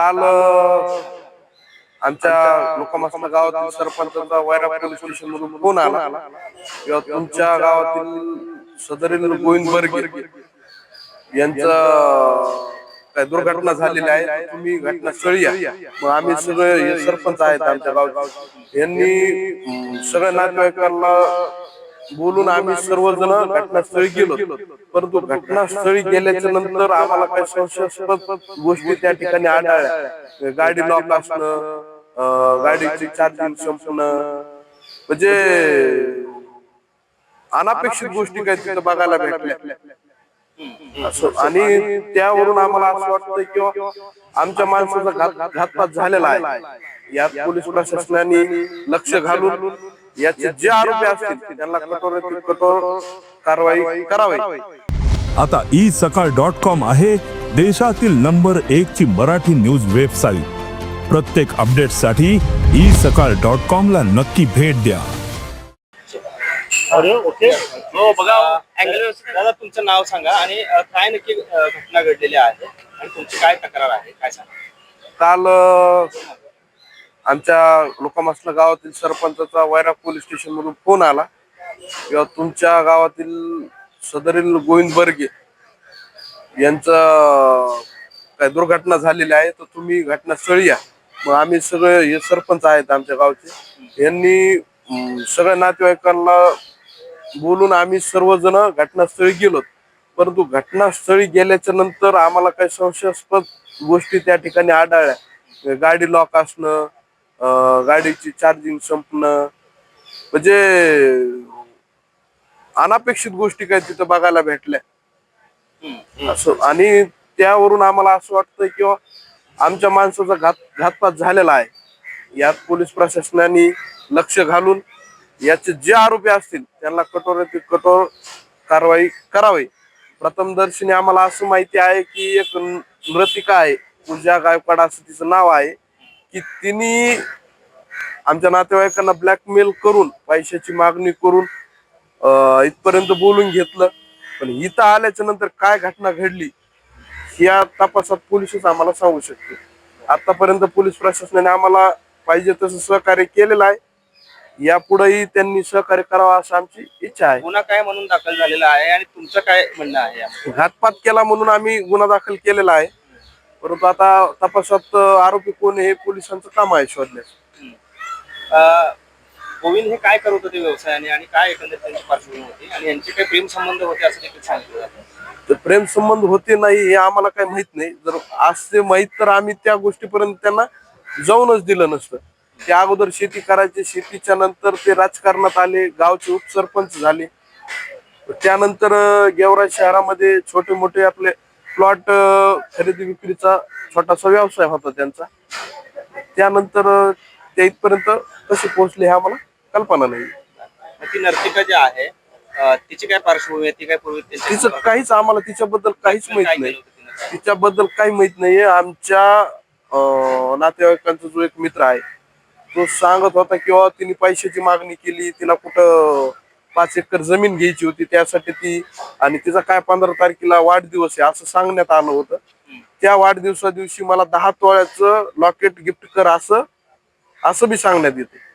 काल आमच्या लोकमास्ता गावातील सरपंचाचा वैरा पोलीस स्टेशन मधून फोन आला. किंवा तुमच्या गावातील सदरील गोविंद बर्गे. यांचं काय दुर्घटना झालेली आहे. तुम्ही घटनास्थळी या. मग आम्ही सगळे सरपंच आहेत आमच्या गावचे. यांनी सगळ्या नातेवाईकांना बोलून आम्ही सर्वजण घटनास्थळी गेलो परंतु घटनास्थळी गेल्याच्यानंतर आम्हाला काही संशयास्पद गोष्टी त्या ठिकाणी आढळल्या. गाडी लॉक असणं गाडीची चार्जिंग संपणं. म्हणजे अनापेक्षित गोष्टी काही तिथं बघायला भेटल्या. असं. आणि त्यावरून आम्हाला असं वाटतं किंवा आमच्या माणसाचा घात घातपात झालेला आहे. यात पोलीस प्रशासनाने लक्ष घालून याचे जे आरोपी असतील त्यांना कठोर कठोर कारवाई करावी. आता ई सकाळ डॉट कॉम आहे देशातील नंबर एक ची मराठी न्यूज वेबसाईट. प्रत्येक अपडेटसाठी ई सकाळ डॉट कॉम ला नक्की भेट द्या. हो बघा अँगल दादा तुमचं नाव सांगा आणि अ, काय नक्की अ, घटना घडलेली आहे आणि तुमची काय तक्रार आहे? काय सांगा? काल अं, आमच्या लोकमासला गावातील सरपंचाचा वैरा पोलीस स्टेशन मधून फोन आला. किंवा तुमच्या गावातील सदरील गोविंद बर्गे यांचं काही दुर्घटना झालेली आहे तर तुम्ही घटनास्थळी या. मग आम्ही सगळे हे सरपंच आहेत आमच्या गावचे. यांनी सगळ्या नातेवाईकांना बोलून आम्ही सर्वजण घटनास्थळी गेलो परंतु घटनास्थळी गेल्याच्यानंतर आम्हाला काही संशयास्पद गोष्टी त्या ठिकाणी आढळल्या. गाडी लॉक असणं गाडीची चार्जिंग संपणं. म्हणजे अनापेक्षित गोष्टी काही तिथं बघायला भेटल्या. असं आणि त्यावरून आम्हाला असं वाटतं किंवा आमच्या माणसाचा घात घातपात झालेला आहे. यात पोलीस प्रशासनाने लक्ष घालून याचे जे आरोपी असतील त्यांना कठोर कठोर कारवाई करावी. प्रथमदर्शनी आम्हाला असं माहिती आहे की एक नृतिका आहे. पूजा गायकवाड असं तिचं नाव आहे. की तिने आमच्या नातेवाईकांना ब्लॅकमेल करून पैशाची मागणी करून इथपर्यंत बोलून घेतलं. पण इथं आल्याच्यानंतर काय घटना घडली या तपासात पोलिसच आम्हाला सांगू शकते आतापर्यंत पोलीस प्रशासनाने आम्हाला पाहिजे तसं सहकार्य केलेलं आहे. यापुढेही त्यांनी सहकार्य करावं असं आमची इच्छा आहे. गुन्हा काय म्हणून दाखल झालेला आहे आणि तुमचं काय म्हणणं आहे? घातपात केला म्हणून आम्ही गुन्हा दाखल केलेला आहे. परंतु आता तपासात आरोपी कोण हे पोलिसांचं काम आहे शोधण्याचं अ, गोविंद हे काय करत होते व्यवसायाने आणि काय एकंदरीत त्यांची पार्श्वभूमी होती आणि यांचे काही प्रेम संबंध होते असं देखील सांगितलं जातं. तर प्रेम संबंध होते नाही हे आम्हाला काही माहीत नाही. जर असते माहीत तर आम्ही त्या गोष्टीपर्यंत त्यांना जाऊनच दिलं नसतं. त्या अगोदर शेती करायचे शेतीच्या नंतर ते राजकारणात आले गावचे उपसरपंच झाले. त्यानंतर अं, गेवराई शहरामध्ये छोटे मोठे आपले प्लॉट खरेदी विक्रीचा छोटासा व्यवसाय होता त्यांचा. त्यानंतर ते इथपर्यंत कसे पोहोचले हे आम्हाला कल्पना नाही. ती नर्तिका जी आहे अ, तिची काय पार्श्वभूमी आहे? ती काय पूर्वी त्यांच्या- तिचं काहीच आम्हाला तिच्याबद्दल काहीच माहीत नाही? तिच्याबद्दल काही माहीत नाहीये. आमच्या अं, नातेवाईकांचा जो एक मित्र आहे तो सांगत होता किंवा तिने पैशाची मागणी केली. तिला कुठं पाच एकर जमीन घ्यायची होती. त्यासाठी ती आणि तिचा काय पंधरा तारखेला वाढदिवस आहे असं सांगण्यात आलं होतं. त्या वाढदिवसा दिवशी मला दहा तोळ्याचं लॉकेट गिफ्ट कर असं असं बी सांगण्यात येते.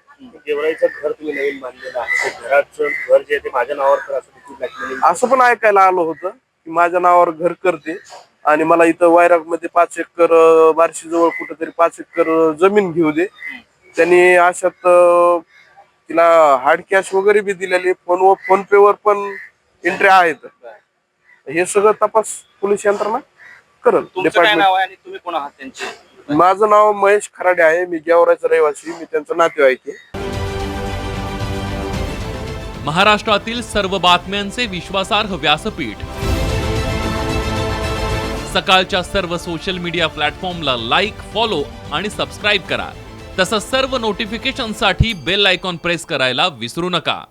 घर तुम्ही नवीन बांधलेलं आहे. ते घराचं घर जे आहे ते माझ्या नावावर कर असं देखील असं पण ऐकायला आलं होतं की माझ्या नावावर घर करते आणि मला इथं वैरागमध्ये पाच एकर बारशी जवळ कुठेतरी पाच एकर अं, जमीन घेऊ दे. त्यांनी अशात अं, तिला हार्ड कॅश वगैरे बी दिलेली फोन फोन पे वर पण एंट्री आहेत. हे सगळं तपास पोलीस यंत्रणा करल. तुमचं काय डिपार्टमेंट नाव आहे आणि तुम्ही कोण आहात त्यांचे? माझं नाव महेश खराडे आहे. मी गेवराचा रहिवासी. मी त्यांचं नातेवाईक आहे. महाराष्ट्रातील सर्व बातम्यांचे विश्वासार्ह व्यासपीठ. सकाळच्या सर्व सोशल मीडिया प्लॅटफॉर्मला लाईक फॉलो आणि सबस्क्राईब करा. तसंच सर्व नोटिफिकेशनसाठी बेल आयकॉन प्रेस करायला विसरू नका.